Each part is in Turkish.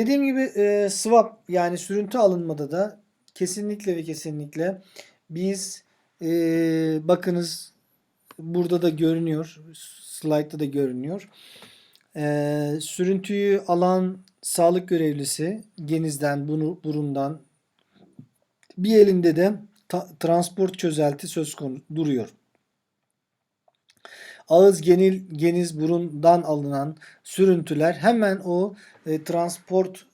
Dediğim gibi e, swap yani sürüntü alınmada da kesinlikle ve kesinlikle biz e, bakınız burada da görünüyor. Slide'da da görünüyor. E, sürüntüyü alan sağlık görevlisi genizden, burundan bir elinde de transport çözelti söz konusu duruyor. Ağız, genil, geniz, burundan alınan sürüntüler hemen o e, transport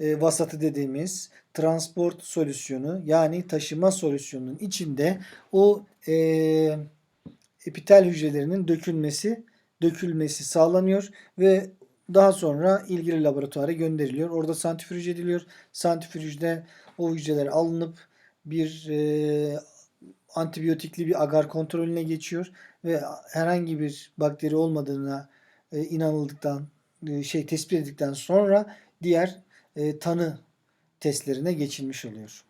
e, vasatı dediğimiz transport solüsyonu yani taşıma solüsyonunun içinde o e, epitel hücrelerinin dökülmesi dökülmesi sağlanıyor ve daha sonra ilgili laboratuvara gönderiliyor. Orada santrifüj ediliyor. Santrifüjde o hücreler alınıp bir e, antibiyotikli bir agar kontrolüne geçiyor ve herhangi bir bakteri olmadığına e, inanıldıktan e, şey tespit edildikten sonra diğer e, tanı testlerine geçilmiş oluyor.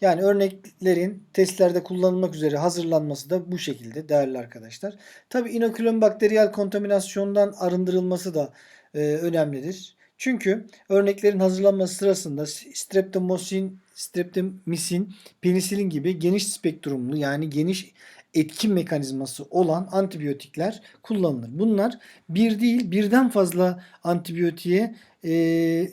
Yani örneklerin testlerde kullanılmak üzere hazırlanması da bu şekilde değerli arkadaşlar. Tabi inokulum bakteriyel kontaminasyondan arındırılması da e, önemlidir. Çünkü örneklerin hazırlanması sırasında streptomosin, streptomisin, penisilin gibi geniş spektrumlu yani geniş etkin mekanizması olan antibiyotikler kullanılır. Bunlar bir değil birden fazla antibiyotiğe e,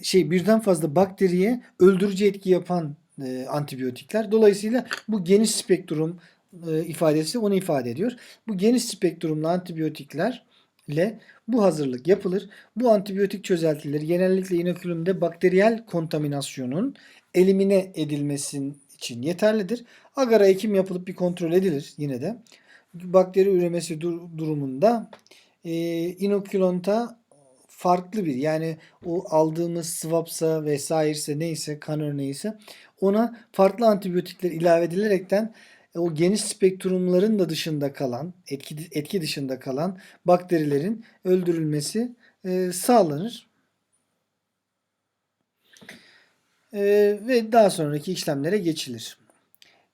şey birden fazla bakteriye öldürücü etki yapan e, antibiyotikler. Dolayısıyla bu geniş spektrum e, ifadesi onu ifade ediyor. Bu geniş spektrumlu antibiyotiklerle bu hazırlık yapılır. Bu antibiyotik çözeltileri genellikle inokulumda bakteriyel kontaminasyonun elimine edilmesin için yeterlidir. Agara ekim yapılıp bir kontrol edilir yine de. Bakteri üremesi dur- durumunda e, inokulonta farklı bir yani o aldığımız swapsa vesairese neyse kan örneğiyse ona farklı antibiyotikler ilave edilerekten e, o geniş spektrumların da dışında kalan etki, etki dışında kalan bakterilerin öldürülmesi e, sağlanır. E, ve daha sonraki işlemlere geçilir.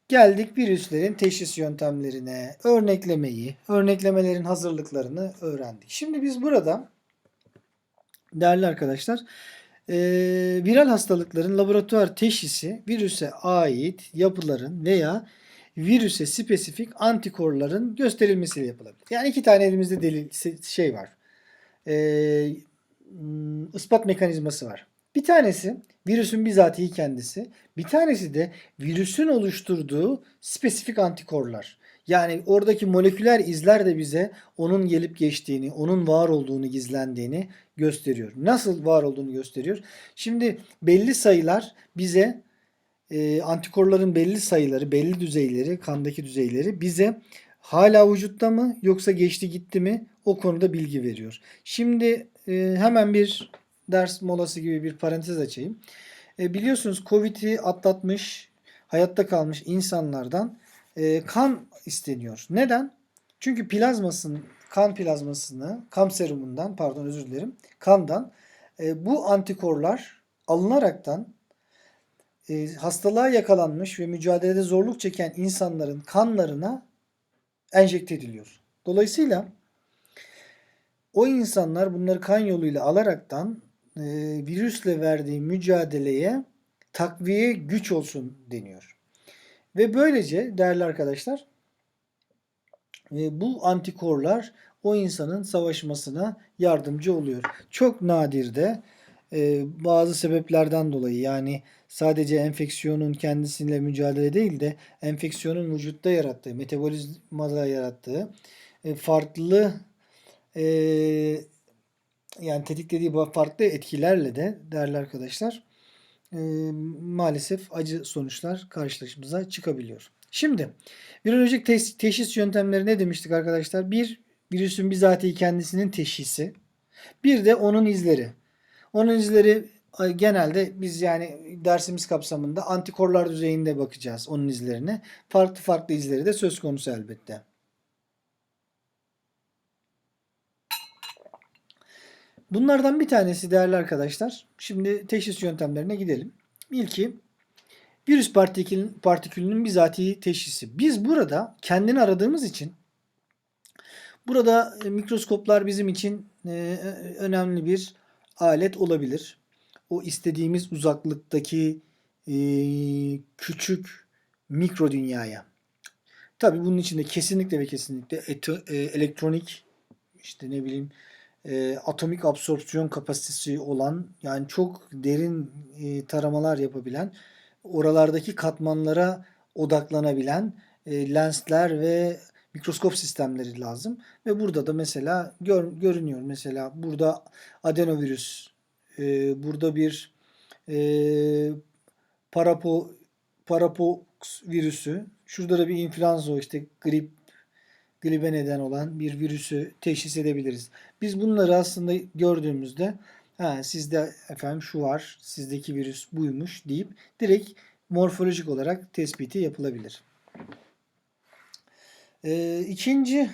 Geldik virüslerin teşhis yöntemlerine, örneklemeyi, örneklemelerin hazırlıklarını öğrendik. Şimdi biz burada değerli arkadaşlar e, viral hastalıkların laboratuvar teşhisi virüse ait yapıların veya virüse spesifik antikorların gösterilmesiyle yapılabilir. Yani iki tane elimizde delil şey var. E, ispat mekanizması var. Bir tanesi virüsün bizatihi kendisi. Bir tanesi de virüsün oluşturduğu spesifik antikorlar. Yani oradaki moleküler izler de bize onun gelip geçtiğini, onun var olduğunu, gizlendiğini gösteriyor. Nasıl var olduğunu gösteriyor. Şimdi belli sayılar bize e, antikorların belli sayıları, belli düzeyleri, kandaki düzeyleri bize hala vücutta mı yoksa geçti gitti mi o konuda bilgi veriyor. Şimdi e, hemen bir ders molası gibi bir parantez açayım. E, biliyorsunuz Covid'i atlatmış, hayatta kalmış insanlardan e, kan isteniyor. Neden? Çünkü plazmasın, kan plazmasını, kan serumundan, pardon özür dilerim, kandan e, bu antikorlar alınaraktan e, hastalığa yakalanmış ve mücadelede zorluk çeken insanların kanlarına enjekte ediliyor. Dolayısıyla o insanlar bunları kan yoluyla alaraktan e, virüsle verdiği mücadeleye takviye güç olsun deniyor. Ve böylece değerli arkadaşlar e, bu antikorlar o insanın savaşmasına yardımcı oluyor. Çok nadir de e, bazı sebeplerden dolayı yani sadece enfeksiyonun kendisiyle mücadele değil de enfeksiyonun vücutta yarattığı, metabolizmada yarattığı e, farklı e, yani tetiklediği farklı etkilerle de değerli arkadaşlar e, maalesef acı sonuçlar karşılaşımıza çıkabiliyor. Şimdi virolojik te- teşhis yöntemleri ne demiştik arkadaşlar? Bir virüsün bizatihi kendisinin teşhisi. Bir de onun izleri. Onun izleri genelde biz yani dersimiz kapsamında antikorlar düzeyinde bakacağız onun izlerine. Farklı farklı izleri de söz konusu elbette. Bunlardan bir tanesi değerli arkadaşlar. Şimdi teşhis yöntemlerine gidelim. İlki virüs partikülün, partikülünün bizatihi teşhisi. Biz burada kendini aradığımız için burada mikroskoplar bizim için önemli bir alet olabilir. o istediğimiz uzaklıktaki e, küçük mikro dünyaya. Tabii bunun içinde kesinlikle ve kesinlikle e, elektronik işte ne bileyim e, atomik absorpsiyon kapasitesi olan yani çok derin e, taramalar yapabilen oralardaki katmanlara odaklanabilen e, lensler ve mikroskop sistemleri lazım. Ve burada da mesela gör- görünüyor. Mesela burada adenovirüs, e, burada bir e, parapo parapox virüsü, şurada da bir influenza işte grip gribe neden olan bir virüsü teşhis edebiliriz. Biz bunları aslında gördüğümüzde ha, sizde efendim şu var, sizdeki virüs buymuş deyip direkt morfolojik olarak tespiti yapılabilir. Ee, ikinci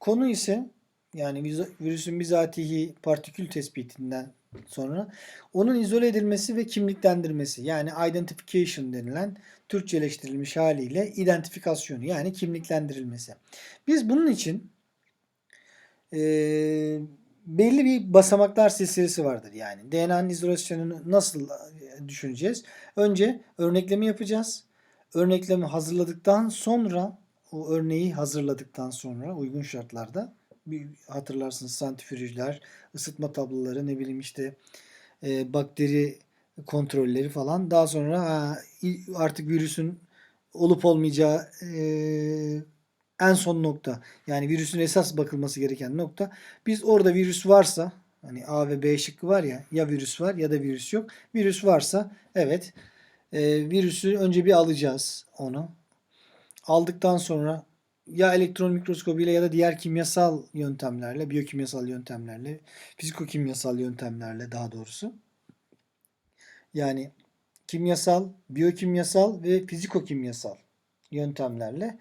konu ise yani virüsün bizatihi partikül tespitinden sonra onun izole edilmesi ve kimliklendirmesi yani identification denilen Türkçeleştirilmiş haliyle identifikasyonu yani kimliklendirilmesi. Biz bunun için e, belli bir basamaklar silsilesi vardır yani. DNA'nın izolasyonunu nasıl e, düşüneceğiz? Önce örnekleme yapacağız. Örneklemi hazırladıktan sonra o örneği hazırladıktan sonra uygun şartlarda hatırlarsınız santrifüjler, ısıtma tabloları, ne bileyim işte e, bakteri kontrolleri falan. Daha sonra ha, artık virüsün olup olmayacağı e, en son nokta. Yani virüsün esas bakılması gereken nokta. Biz orada virüs varsa hani A ve B şıkkı var ya ya virüs var ya da virüs yok. Virüs varsa evet e, virüsü önce bir alacağız onu. Aldıktan sonra ya elektron mikroskobuyla ya da diğer kimyasal yöntemlerle, biyokimyasal yöntemlerle, fizikokimyasal yöntemlerle daha doğrusu. Yani kimyasal, biyokimyasal ve fizikokimyasal yöntemlerle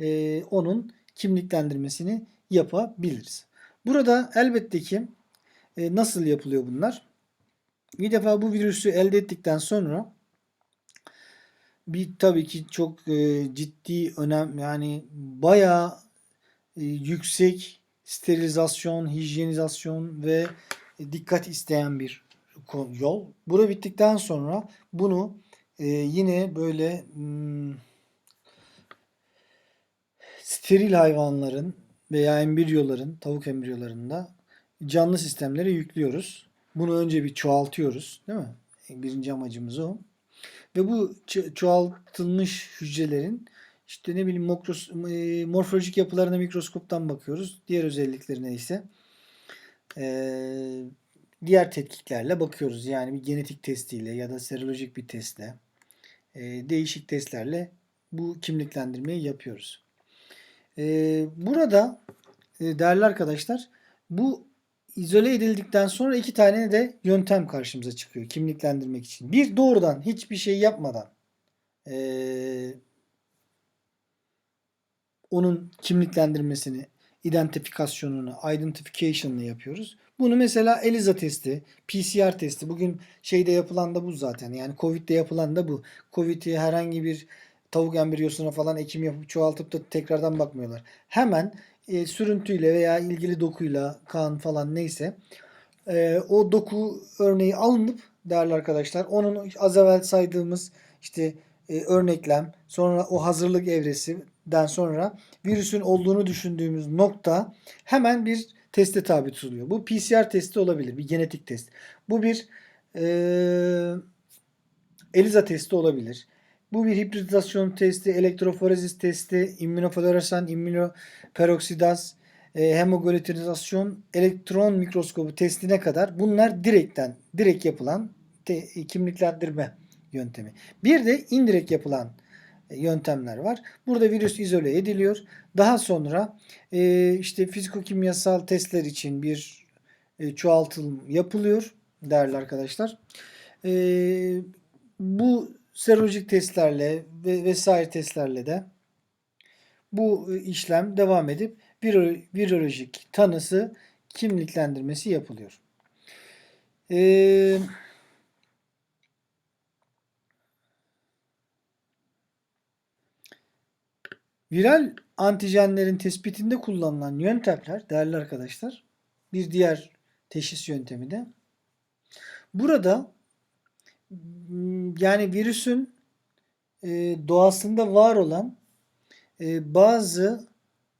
e, onun kimliklendirmesini yapabiliriz. Burada elbette ki e, nasıl yapılıyor bunlar? Bir defa bu virüsü elde ettikten sonra bir tabii ki çok e, ciddi önem yani bayağı e, yüksek sterilizasyon, hijyenizasyon ve e, dikkat isteyen bir yol. Bura bittikten sonra bunu e, yine böyle hmm, steril hayvanların veya embriyoların, tavuk embriyolarında canlı sistemlere yüklüyoruz. Bunu önce bir çoğaltıyoruz, değil mi? Birinci amacımız o. Ve bu ço- çoğaltılmış hücrelerin işte ne bileyim mokros, e, morfolojik yapılarına mikroskoptan bakıyoruz. Diğer özelliklerine ise e, diğer tetkiklerle bakıyoruz. Yani bir genetik testiyle ya da serolojik bir testle e, değişik testlerle bu kimliklendirmeyi yapıyoruz. E, burada e, değerli arkadaşlar bu izole edildikten sonra iki tane de yöntem karşımıza çıkıyor kimliklendirmek için. Bir doğrudan hiçbir şey yapmadan e, onun kimliklendirmesini, identifikasyonunu, identification'ını yapıyoruz. Bunu mesela ELISA testi, PCR testi. Bugün şeyde yapılan da bu zaten. Yani Covid'de yapılan da bu. Covid'i herhangi bir tavuk embriyosuna falan ekim yapıp çoğaltıp da tekrardan bakmıyorlar. Hemen e, sürüntüyle veya ilgili dokuyla, kan falan neyse e, o doku örneği alınıp değerli arkadaşlar onun az evvel saydığımız işte e, örneklem sonra o hazırlık evresinden sonra virüsün olduğunu düşündüğümüz nokta hemen bir teste tabi tutuluyor. Bu PCR testi olabilir. Bir genetik test. Bu bir e, ELISA testi olabilir. Bu bir hibridizasyon testi, elektroforezis testi, immünofloresan, immünoperoksidaz, e, hemogluterinizasyon, elektron mikroskobu testine kadar bunlar direkten, direkt yapılan te- kimliklendirme yöntemi. Bir de indirekt yapılan e, yöntemler var. Burada virüs izole ediliyor. Daha sonra e, işte fizikokimyasal testler için bir e, çoğaltım yapılıyor değerli arkadaşlar. E, bu serolojik testlerle ve vesaire testlerle de bu e, işlem devam edip viro- virolojik tanısı kimliklendirmesi yapılıyor. Ee, viral antijenlerin tespitinde kullanılan yöntemler değerli arkadaşlar bir diğer teşhis yöntemi de burada yani virüsün e, doğasında var olan e, bazı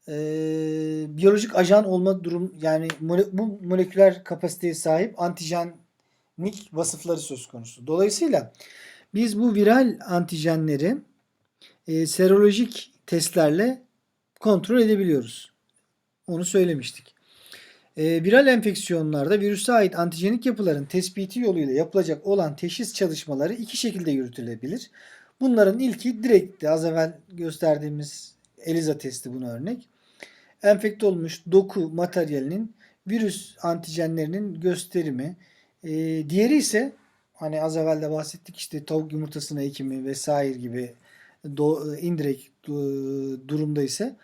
e, biyolojik ajan olma durum yani mole- bu moleküler kapasiteye sahip antijenik vasıfları söz konusu. Dolayısıyla biz bu viral antijenleri e, serolojik testlerle kontrol edebiliyoruz. Onu söylemiştik. E, viral enfeksiyonlarda virüse ait antijenik yapıların tespiti yoluyla yapılacak olan teşhis çalışmaları iki şekilde yürütülebilir. Bunların ilki direktti. Az evvel gösterdiğimiz ELISA testi buna örnek. Enfekte olmuş doku materyalinin virüs antijenlerinin gösterimi. E, diğeri ise hani az evvel de bahsettik işte tavuk yumurtasına ekimi vesaire gibi do, indirekt e, durumda ise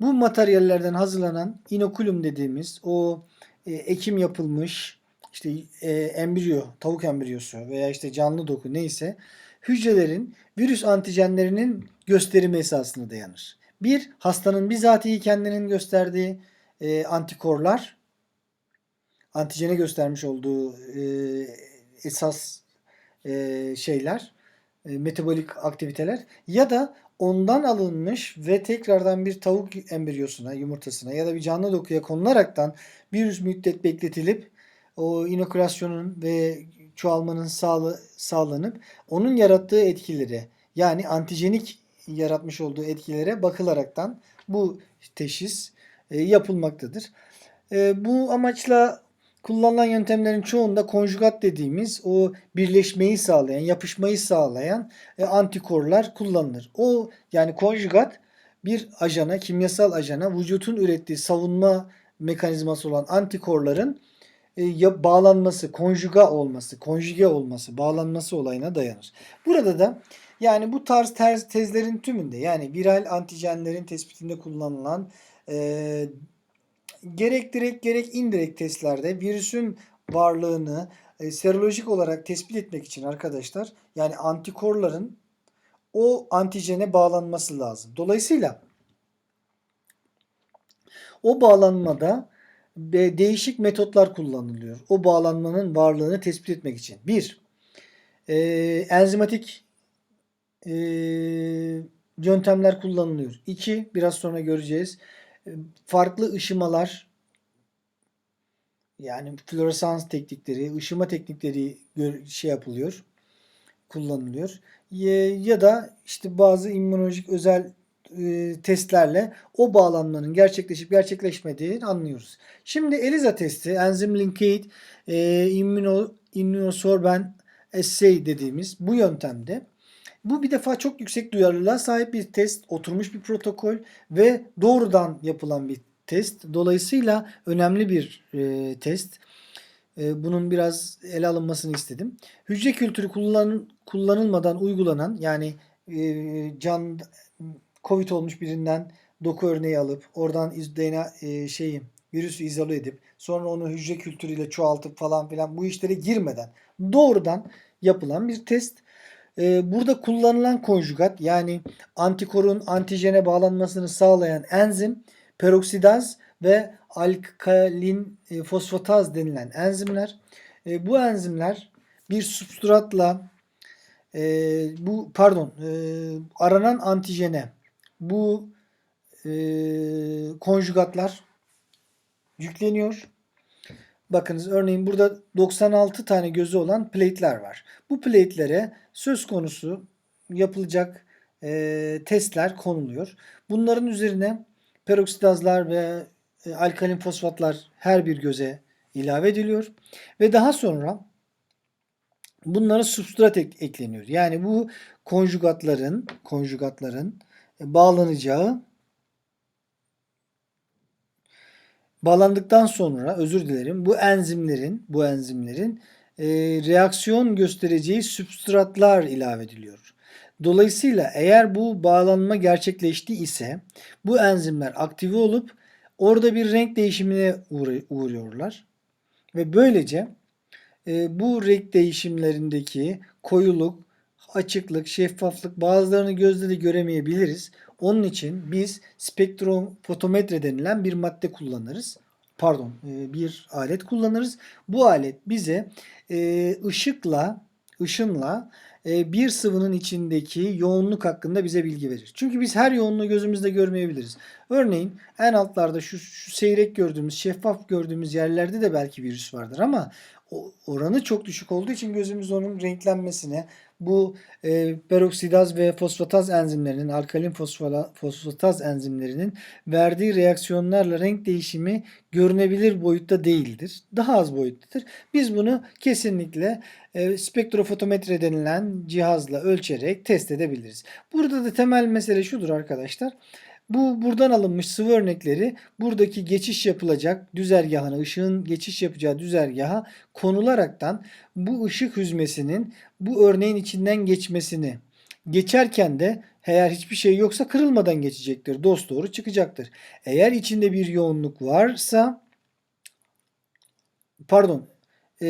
bu materyallerden hazırlanan inokulum dediğimiz o e, ekim yapılmış işte e, embriyo, tavuk embriyosu veya işte canlı doku neyse hücrelerin virüs antijenlerinin gösterimi esasına dayanır. Bir, hastanın bizatihi kendinin gösterdiği e, antikorlar, antijene göstermiş olduğu e, esas e, şeyler, e, metabolik aktiviteler ya da ondan alınmış ve tekrardan bir tavuk embriyosuna, yumurtasına ya da bir canlı dokuya konularaktan bir müddet bekletilip o inokülasyonun ve çoğalmanın sağlı, sağlanıp onun yarattığı etkileri yani antijenik yaratmış olduğu etkilere bakılaraktan bu teşhis e, yapılmaktadır. E, bu amaçla kullanılan yöntemlerin çoğunda konjugat dediğimiz o birleşmeyi sağlayan, yapışmayı sağlayan e, antikorlar kullanılır. O yani konjugat bir ajana, kimyasal ajana vücutun ürettiği savunma mekanizması olan antikorların e, ya bağlanması, konjuga olması, konjüge olması, bağlanması olayına dayanır. Burada da yani bu tarz tez, tezlerin tümünde yani viral antijenlerin tespitinde kullanılan e, gerek direkt gerek indirekt testlerde virüsün varlığını e, serolojik olarak tespit etmek için arkadaşlar yani antikorların o antijene bağlanması lazım. Dolayısıyla o bağlanmada de- değişik metotlar kullanılıyor. O bağlanmanın varlığını tespit etmek için. Bir, e, enzimatik e, yöntemler kullanılıyor. İki, biraz sonra göreceğiz. Farklı ışımalar yani floresans teknikleri, ışıma teknikleri şey yapılıyor, kullanılıyor. Ya, da işte bazı immünolojik özel e, testlerle o bağlanmanın gerçekleşip gerçekleşmediğini anlıyoruz. Şimdi ELISA testi, enzim linked e, immuno, immunosorbent assay dediğimiz bu yöntemde bu bir defa çok yüksek duyarlılığa sahip bir test, oturmuş bir protokol ve doğrudan yapılan bir test. Dolayısıyla önemli bir e, test. E, bunun biraz ele alınmasını istedim. Hücre kültürü kullan, kullanılmadan uygulanan yani e, can COVID olmuş birinden doku örneği alıp oradan DNA e, şeyi virüsü izole edip sonra onu hücre kültürüyle çoğaltıp falan filan bu işlere girmeden doğrudan yapılan bir test. E, burada kullanılan konjugat yani antikorun antijene bağlanmasını sağlayan enzim peroksidaz ve alkalin e, fosfataz denilen enzimler. E, bu enzimler bir substratla e, bu pardon e, aranan antijene bu e, konjugatlar yükleniyor. Bakınız örneğin burada 96 tane gözü olan plate'ler var. Bu plate'lere söz konusu yapılacak e, testler konuluyor. Bunların üzerine peroksidazlar ve e, alkalin fosfatlar her bir göze ilave ediliyor. Ve daha sonra bunlara substrat ek- ekleniyor. Yani bu konjugatların konjugatların e, bağlanacağı bağlandıktan sonra özür dilerim bu enzimlerin bu enzimlerin e, reaksiyon göstereceği substratlar ilave ediliyor. Dolayısıyla eğer bu bağlanma gerçekleşti ise bu enzimler aktive olup orada bir renk değişimine uğruyorlar. Ve böylece e, bu renk değişimlerindeki koyuluk, açıklık, şeffaflık bazılarını gözle de göremeyebiliriz. Onun için biz spektrofotometre denilen bir madde kullanırız. Pardon, e, bir alet kullanırız. Bu alet bize e, ışıkla ışınla e, bir sıvının içindeki yoğunluk hakkında bize bilgi verir. Çünkü biz her yoğunluğu gözümüzde görmeyebiliriz. Örneğin en altlarda şu, şu seyrek gördüğümüz, şeffaf gördüğümüz yerlerde de belki virüs vardır ama oranı çok düşük olduğu için gözümüz onun renklenmesine, bu e, peroksidaz ve fosfataz enzimlerinin, alkalin fosfala- fosfataz enzimlerinin verdiği reaksiyonlarla renk değişimi görünebilir boyutta değildir. Daha az boyuttadır. Biz bunu kesinlikle e, spektrofotometre denilen cihazla ölçerek test edebiliriz. Burada da temel mesele şudur arkadaşlar. Bu buradan alınmış sıvı örnekleri buradaki geçiş yapılacak düzergahına, ışığın geçiş yapacağı düzergaha konularaktan bu ışık hüzmesinin bu örneğin içinden geçmesini geçerken de eğer hiçbir şey yoksa kırılmadan geçecektir. Dost doğru çıkacaktır. Eğer içinde bir yoğunluk varsa pardon e,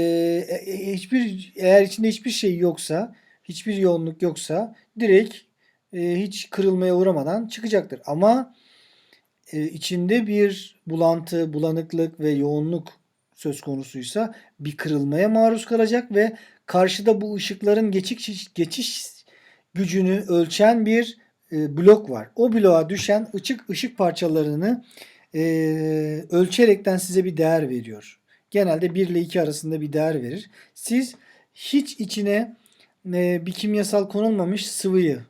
e, e, hiçbir eğer içinde hiçbir şey yoksa hiçbir yoğunluk yoksa direkt e, hiç kırılmaya uğramadan çıkacaktır. Ama e, içinde bir bulantı, bulanıklık ve yoğunluk söz konusuysa bir kırılmaya maruz kalacak ve karşıda bu ışıkların geçiş geçiş gücünü ölçen bir e, blok var. O bloğa düşen ışık ışık parçalarını ölçerekten size bir değer veriyor. Genelde 1 ile 2 arasında bir değer verir. Siz hiç içine bir kimyasal konulmamış sıvıyı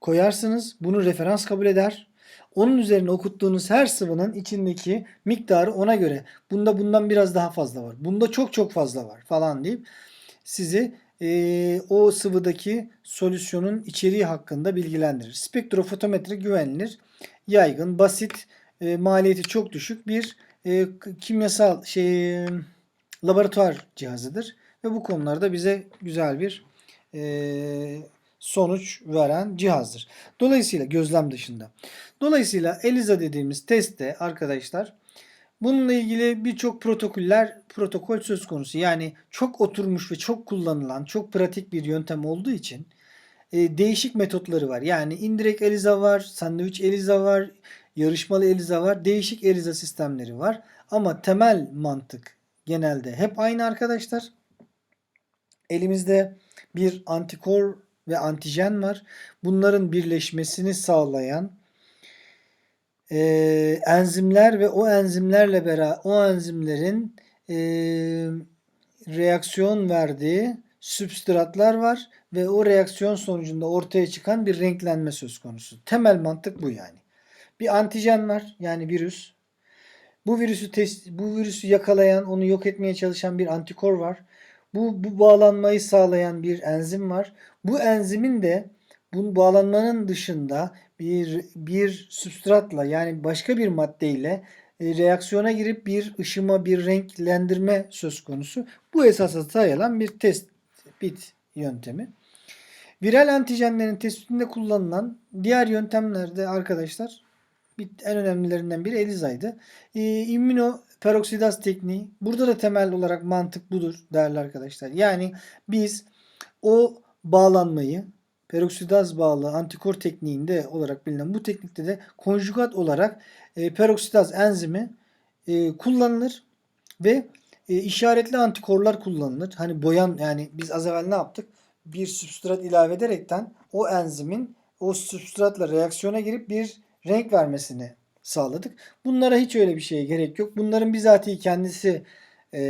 koyarsınız. Bunu referans kabul eder. Onun üzerine okuttuğunuz her sıvının içindeki miktarı ona göre bunda bundan biraz daha fazla var. Bunda çok çok fazla var falan deyip sizi e, o sıvıdaki solüsyonun içeriği hakkında bilgilendirir. Spektrofotometre güvenilir, yaygın, basit, e, maliyeti çok düşük bir e, kimyasal şey laboratuvar cihazıdır ve bu konularda bize güzel bir e, sonuç veren cihazdır. Dolayısıyla gözlem dışında. Dolayısıyla ELISA dediğimiz testte arkadaşlar bununla ilgili birçok protokoller protokol söz konusu. Yani çok oturmuş ve çok kullanılan, çok pratik bir yöntem olduğu için e, değişik metotları var. Yani indirekt ELISA var, sandviç ELISA var, yarışmalı ELISA var, değişik ELISA sistemleri var. Ama temel mantık genelde hep aynı arkadaşlar. Elimizde bir antikor ve antijen var. Bunların birleşmesini sağlayan e, enzimler ve o enzimlerle beraber o enzimlerin e, reaksiyon verdiği substratlar var ve o reaksiyon sonucunda ortaya çıkan bir renklenme söz konusu. Temel mantık bu yani. Bir antijen var yani virüs. Bu virüsü test, bu virüsü yakalayan, onu yok etmeye çalışan bir antikor var. Bu, bu bağlanmayı sağlayan bir enzim var. Bu enzimin de bu bağlanmanın dışında bir bir substratla yani başka bir maddeyle e, reaksiyona girip bir ışıma, bir renklendirme söz konusu. Bu esasa dayanan bir tespit yöntemi. Viral antijenlerin tespitinde kullanılan diğer yöntemlerde arkadaşlar en önemlilerinden biri ELISA'ydı. Ee, İmmünoperoksidaz tekniği. Burada da temel olarak mantık budur değerli arkadaşlar. Yani biz o bağlanmayı peroksidaz bağlı antikor tekniğinde olarak bilinen bu teknikte de konjugat olarak e, peroksidaz enzimi e, kullanılır ve e, işaretli antikorlar kullanılır. Hani boyan yani biz az evvel ne yaptık? Bir substrat ilave ederekten o enzimin o substratla reaksiyona girip bir renk vermesini sağladık. Bunlara hiç öyle bir şeye gerek yok. Bunların bizatihi kendisi e,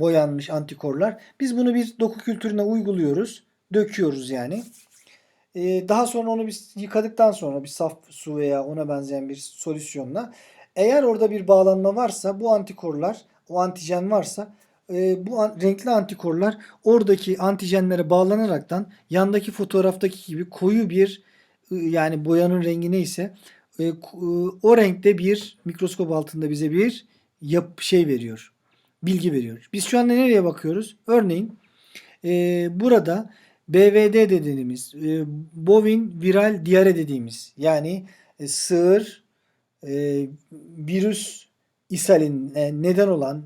boyanmış antikorlar. Biz bunu bir doku kültürüne uyguluyoruz. Döküyoruz yani. E, daha sonra onu biz yıkadıktan sonra bir saf su veya ona benzeyen bir solüsyonla eğer orada bir bağlanma varsa bu antikorlar, o antijen varsa e, bu an- renkli antikorlar oradaki antijenlere bağlanaraktan yandaki fotoğraftaki gibi koyu bir yani boyanın rengi neyse e, ku- o renkte bir mikroskop altında bize bir yap şey veriyor. Bilgi veriyor. Biz şu anda nereye bakıyoruz? Örneğin e, burada BVD dediğimiz e, bovin viral diyare dediğimiz yani e, sığır e, virüs ishaline neden olan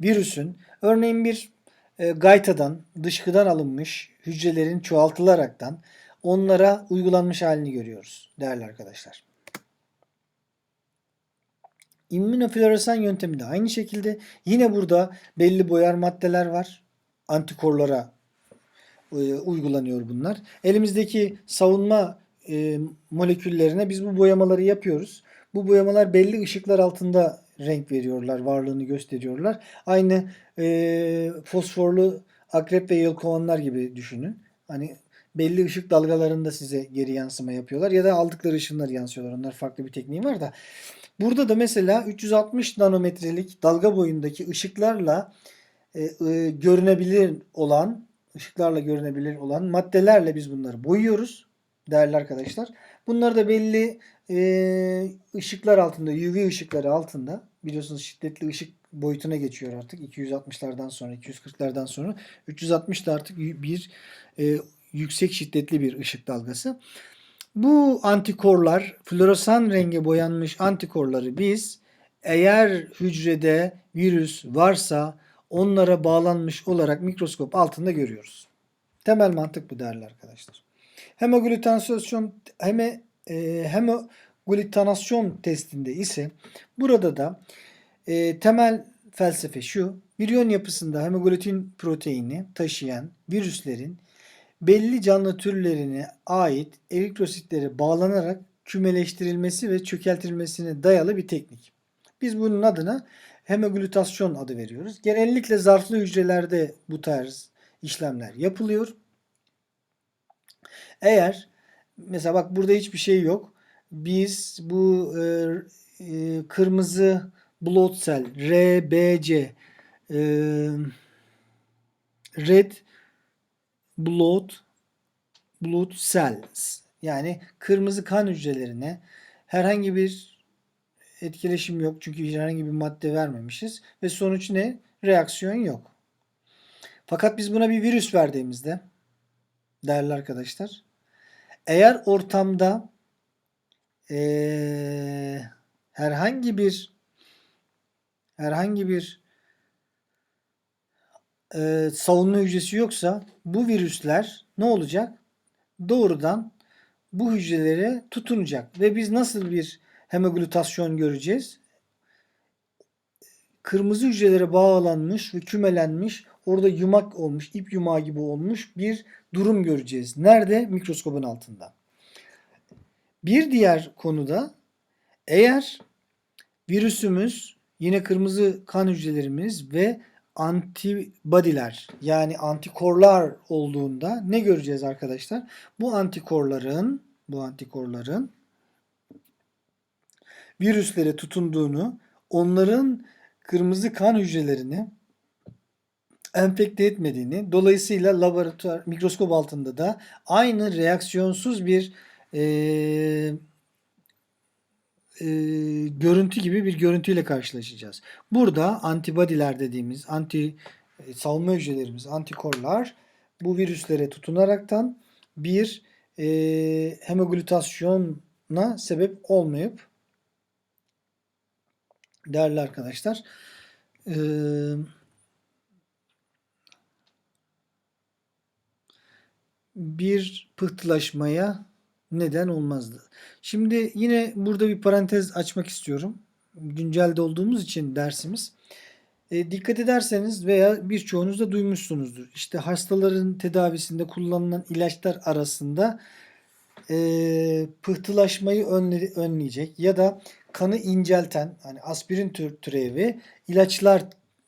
virüsün örneğin bir e, gaytadan dışkıdan alınmış hücrelerin çoğaltılaraktan onlara uygulanmış halini görüyoruz değerli arkadaşlar. İmmünofloresan yöntemi de aynı şekilde yine burada belli boyar maddeler var. Antikorlara e, uygulanıyor bunlar. Elimizdeki savunma e, moleküllerine biz bu boyamaları yapıyoruz. Bu boyamalar belli ışıklar altında renk veriyorlar, varlığını gösteriyorlar. Aynı e, fosforlu akrep ve yelkovanlar gibi düşünün. Hani belli ışık dalgalarında size geri yansıma yapıyorlar ya da aldıkları ışınlar yansıyorlar. Onlar farklı bir tekniği var da. Burada da mesela 360 nanometrelik dalga boyundaki ışıklarla e, e, görünebilir olan ışıklarla görünebilir olan maddelerle biz bunları boyuyoruz değerli arkadaşlar. Bunlar da belli e, ışıklar altında, UV ışıkları altında biliyorsunuz şiddetli ışık boyutuna geçiyor artık 260'lardan sonra, 240'lardan sonra 360 da artık bir e, yüksek şiddetli bir ışık dalgası. Bu antikorlar, floresan renge boyanmış antikorları biz eğer hücrede virüs varsa onlara bağlanmış olarak mikroskop altında görüyoruz. Temel mantık bu değerli arkadaşlar. Hemoglutinasyon heme, e, hemoglutinasyon testinde ise burada da e, temel felsefe şu. Viriyon yapısında hemoglutin proteini taşıyan virüslerin belli canlı türlerine ait eritrositlere bağlanarak kümeleştirilmesi ve çökeltilmesine dayalı bir teknik. Biz bunun adına hemoglutasyon adı veriyoruz. Genellikle zarflı hücrelerde bu tarz işlemler yapılıyor. Eğer mesela bak burada hiçbir şey yok. Biz bu e, e, kırmızı blood cell RBC e, red blood blood cells yani kırmızı kan hücrelerine herhangi bir etkileşim yok. Çünkü herhangi bir madde vermemişiz. Ve sonuç ne? Reaksiyon yok. Fakat biz buna bir virüs verdiğimizde değerli arkadaşlar eğer ortamda ee, herhangi bir herhangi bir e, savunma hücresi yoksa bu virüsler ne olacak? Doğrudan bu hücrelere tutunacak ve biz nasıl bir hemoglutasyon göreceğiz? Kırmızı hücrelere bağlanmış ve kümelenmiş, orada yumak olmuş, ip yumağı gibi olmuş bir durum göreceğiz. Nerede? Mikroskopun altında. Bir diğer konuda eğer virüsümüz yine kırmızı kan hücrelerimiz ve antibodiler yani antikorlar olduğunda ne göreceğiz arkadaşlar? Bu antikorların bu antikorların virüslere tutunduğunu, onların kırmızı kan hücrelerini enfekte etmediğini, dolayısıyla laboratuvar mikroskop altında da aynı reaksiyonsuz bir e, e, görüntü gibi bir görüntüyle karşılaşacağız. Burada antibodiler dediğimiz anti e, savunma hücrelerimiz, antikorlar bu virüslere tutunaraktan bir e, hemoglutasyon,a sebep olmayıp değerli arkadaşlar e, bir pıhtılaşmaya neden olmazdı. Şimdi yine burada bir parantez açmak istiyorum. Güncelde olduğumuz için dersimiz. E, dikkat ederseniz veya birçoğunuz da duymuşsunuzdur. İşte hastaların tedavisinde kullanılan ilaçlar arasında e, pıhtılaşmayı önle, önleyecek ya da kanı incelten hani aspirin tür, türevi ilaçlar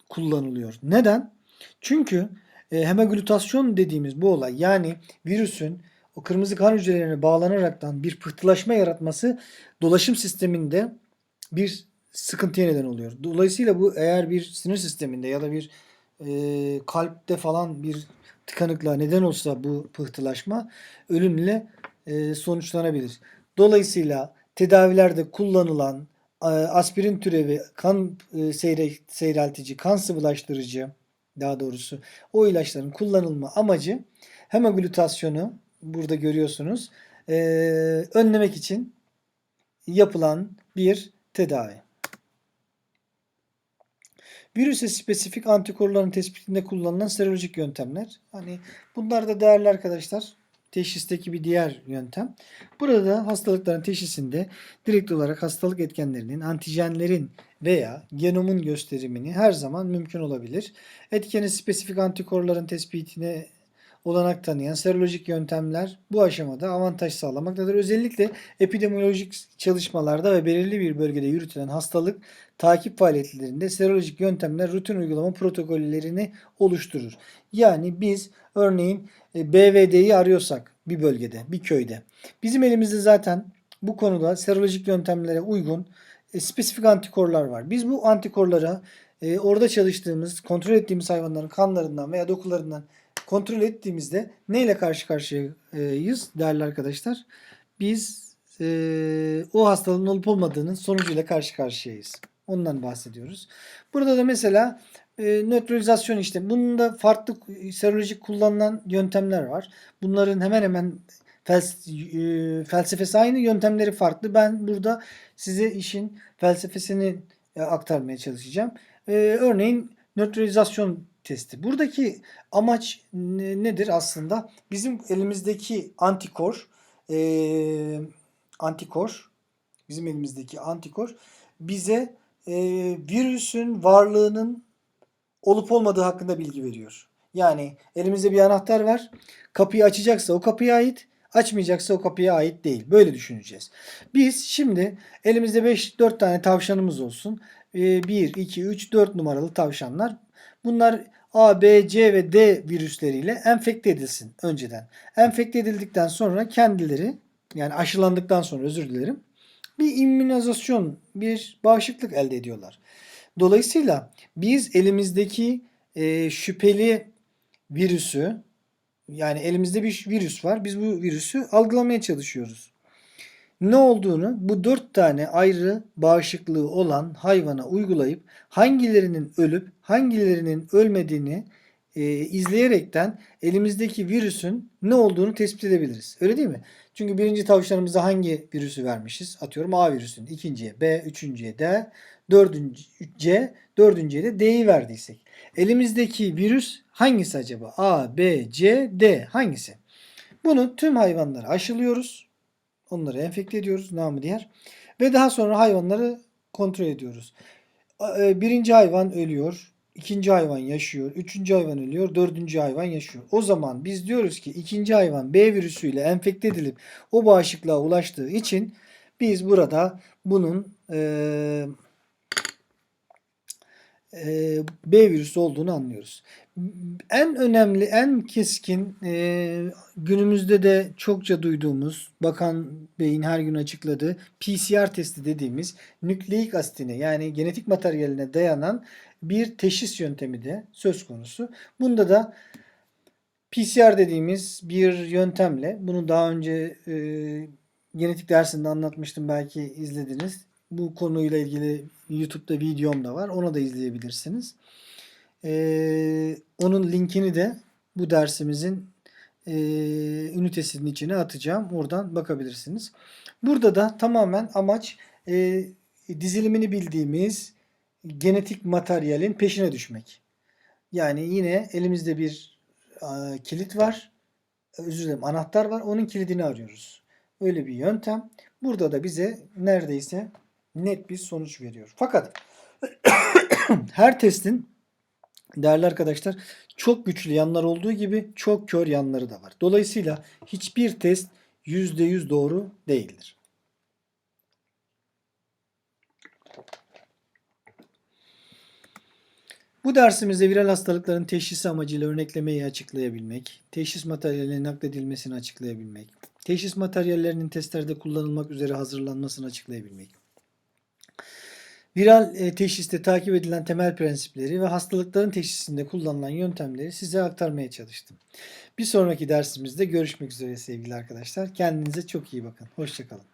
kullanılıyor. Neden? Çünkü e, hemoglutasyon dediğimiz bu olay yani virüsün o kırmızı kan hücrelerine bağlanaraktan bir pıhtılaşma yaratması dolaşım sisteminde bir sıkıntıya neden oluyor. Dolayısıyla bu eğer bir sinir sisteminde ya da bir e, kalpte falan bir tıkanıklığa neden olsa bu pıhtılaşma ölümle e, sonuçlanabilir. Dolayısıyla tedavilerde kullanılan e, aspirin türevi kan e, seyre, seyreltici, kan sıvılaştırıcı daha doğrusu o ilaçların kullanılma amacı hemoglutasyon burada görüyorsunuz e, önlemek için yapılan bir tedavi. Virüse spesifik antikorların tespitinde kullanılan serolojik yöntemler. Hani bunlar da değerli arkadaşlar. Teşhisteki bir diğer yöntem. Burada hastalıkların teşhisinde direkt olarak hastalık etkenlerinin, antijenlerin veya genomun gösterimini her zaman mümkün olabilir. Etkeni spesifik antikorların tespitine olanak tanıyan serolojik yöntemler bu aşamada avantaj sağlamaktadır. Özellikle epidemiolojik çalışmalarda ve belirli bir bölgede yürütülen hastalık takip faaliyetlerinde serolojik yöntemler rutin uygulama protokollerini oluşturur. Yani biz örneğin e, BVD'yi arıyorsak bir bölgede, bir köyde. Bizim elimizde zaten bu konuda serolojik yöntemlere uygun e, spesifik antikorlar var. Biz bu antikorlara e, orada çalıştığımız, kontrol ettiğimiz hayvanların kanlarından veya dokularından kontrol ettiğimizde neyle karşı karşıyayız değerli arkadaşlar? Biz e, o hastalığın olup olmadığının sonucuyla karşı karşıyayız. Ondan bahsediyoruz. Burada da mesela e, nötralizasyon işte. Bunun da farklı serolojik kullanılan yöntemler var. Bunların hemen hemen fels- e, felsefesi aynı, yöntemleri farklı. Ben burada size işin felsefesini e, aktarmaya çalışacağım. E, örneğin nötralizasyon testi. Buradaki amaç ne- nedir aslında? Bizim elimizdeki antikor, e, antikor, bizim elimizdeki antikor bize e, virüsün varlığının olup olmadığı hakkında bilgi veriyor. Yani elimizde bir anahtar var. Kapıyı açacaksa o kapıya ait, açmayacaksa o kapıya ait değil. Böyle düşüneceğiz. Biz şimdi elimizde 5 4 tane tavşanımız olsun. 1 2 3 4 numaralı tavşanlar. Bunlar A, B, C ve D virüsleriyle enfekte edilsin önceden. Enfekte edildikten sonra kendileri yani aşılandıktan sonra özür dilerim bir immünizasyon, bir bağışıklık elde ediyorlar. Dolayısıyla biz elimizdeki e, şüpheli virüsü yani elimizde bir virüs var. Biz bu virüsü algılamaya çalışıyoruz. Ne olduğunu bu dört tane ayrı bağışıklığı olan hayvana uygulayıp hangilerinin ölüp hangilerinin ölmediğini e, izleyerekten elimizdeki virüsün ne olduğunu tespit edebiliriz. Öyle değil mi? Çünkü birinci tavşanımıza hangi virüsü vermişiz? Atıyorum A virüsünü. ikinciye B, üçüncüye D, dördüncü C, dördüncüye de D'yi verdiysek. Elimizdeki virüs hangisi acaba? A, B, C, D hangisi? Bunu tüm hayvanlara aşılıyoruz. Onları enfekte ediyoruz namı diğer. Ve daha sonra hayvanları kontrol ediyoruz. e, Birinci hayvan ölüyor. ikinci hayvan yaşıyor. Üçüncü hayvan ölüyor. Dördüncü hayvan yaşıyor. O zaman biz diyoruz ki ikinci hayvan B virüsüyle enfekte edilip o bağışıklığa ulaştığı için biz burada bunun e, B virüsü olduğunu anlıyoruz. En önemli, en keskin e, günümüzde de çokça duyduğumuz Bakan Bey'in her gün açıkladığı PCR testi dediğimiz nükleik asitine yani genetik materyaline dayanan bir teşhis yöntemi de söz konusu. Bunda da PCR dediğimiz bir yöntemle bunu daha önce e, genetik dersinde anlatmıştım belki izlediniz. Bu konuyla ilgili YouTube'da videom da var. Onu da izleyebilirsiniz. Ee, onun linkini de bu dersimizin e, ünitesinin içine atacağım. Oradan bakabilirsiniz. Burada da tamamen amaç e, dizilimini bildiğimiz genetik materyalin peşine düşmek. Yani yine elimizde bir e, kilit var. Özür dilerim anahtar var. Onun kilidini arıyoruz. Öyle bir yöntem. Burada da bize neredeyse net bir sonuç veriyor. Fakat her testin değerli arkadaşlar çok güçlü yanlar olduğu gibi çok kör yanları da var. Dolayısıyla hiçbir test %100 doğru değildir. Bu dersimizde viral hastalıkların teşhisi amacıyla örneklemeyi açıklayabilmek, teşhis materyallerinin nakledilmesini açıklayabilmek, teşhis materyallerinin testlerde kullanılmak üzere hazırlanmasını açıklayabilmek, Viral e, teşhiste takip edilen temel prensipleri ve hastalıkların teşhisinde kullanılan yöntemleri size aktarmaya çalıştım. Bir sonraki dersimizde görüşmek üzere sevgili arkadaşlar. Kendinize çok iyi bakın. Hoşçakalın.